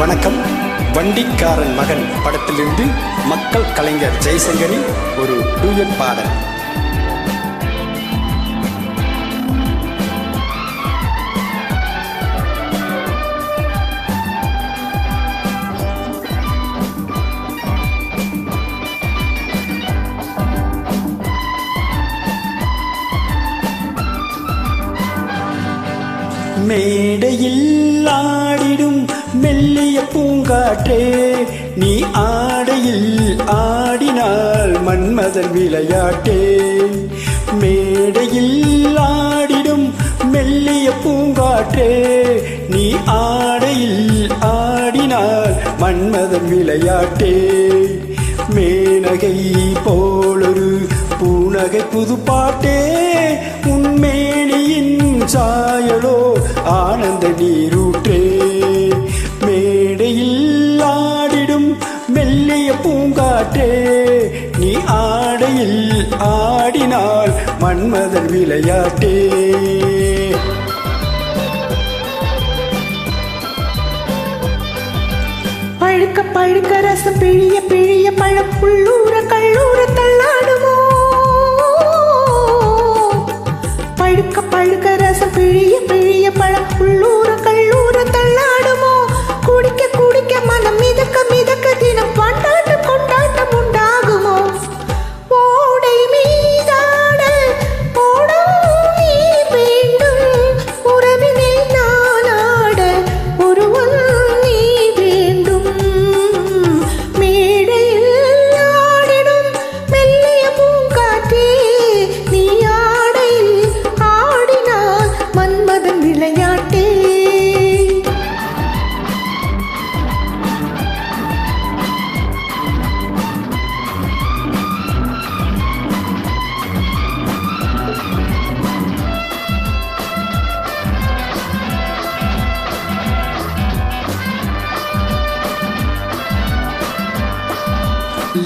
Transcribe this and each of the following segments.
வணக்கம். வண்டிக்காரன் மகன் படத்திலிருந்து மக்கள் கலைஞர் ஜெய்சங்கரின் ஒரு டூயட் பாடல். மேடையில் ஆடிடும் மெல்லிய பூங்காற்றே நீ ஆடையில் ஆடினால் மன்மதன் விளையாட்டே. மேடையில் ஆடிடும் மெல்லிய பூங்காற்றே நீ ஆடையில் ஆடினால் மன்மதன் விளையாட்டே. மேனகை போலொரு பூனகை புதுப்பாட்டே உன்மேனியின் சாயலோ ஆனந்த நீரு ஆடையில் ஆடினால் மன்மதன் விளையாட்டே. பழுக்க பழுக்க ரசம் பிழிய பிழிய பழப்புள்ளூர கல்லூர கள்ளூர பழுக்க பழுக்க ரசம் பிழிய பிழிய பழப்புள்ளூர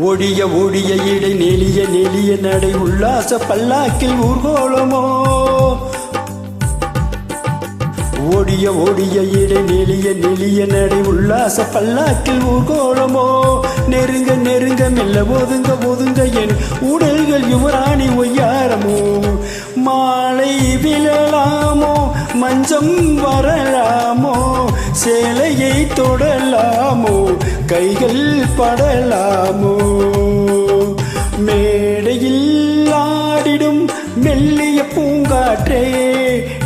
ஒடிய ஒடிய இடை நெளிய நெளிய நடை உல்லாச பல்லாக்கில் ஊர்கோலமோ? ஓடிய ஓடிய இடை நெளிய நெளிய நடை உல்லாச பல்லாக்கில் ஊர்கோலமோ? நெருங்க நெருங்க மெல்ல ஒதுங்க ஒதுங்க என் உடல்கள் யுவராணி ஒய்யாரமோ? மாலை விழலாமோ? மஞ்சம் வரலாமோ? சேலையை தொடலாமோ? கைகள் படலாமோ? மேடையில் ஆடிடும் மெல்லிய பூங்காற்றே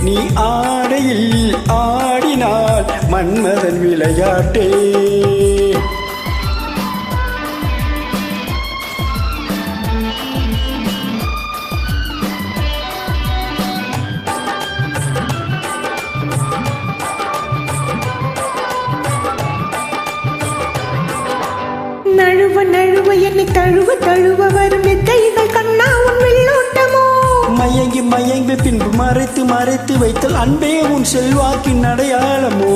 நீ ஆடையில் ஆடினால் மன்மதன் விளையாட்டே. பார்த்து மறைத்து வைத்தல் அன்பே உன் செல்வாக்கின் அடையாளமோ?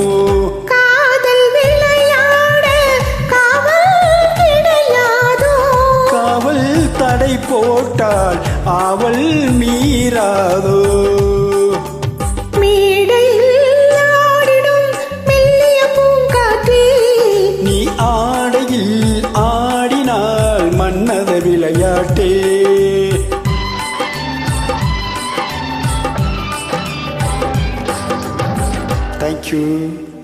காவல் தடை போட்டால் அவள் மீறாதோ? you.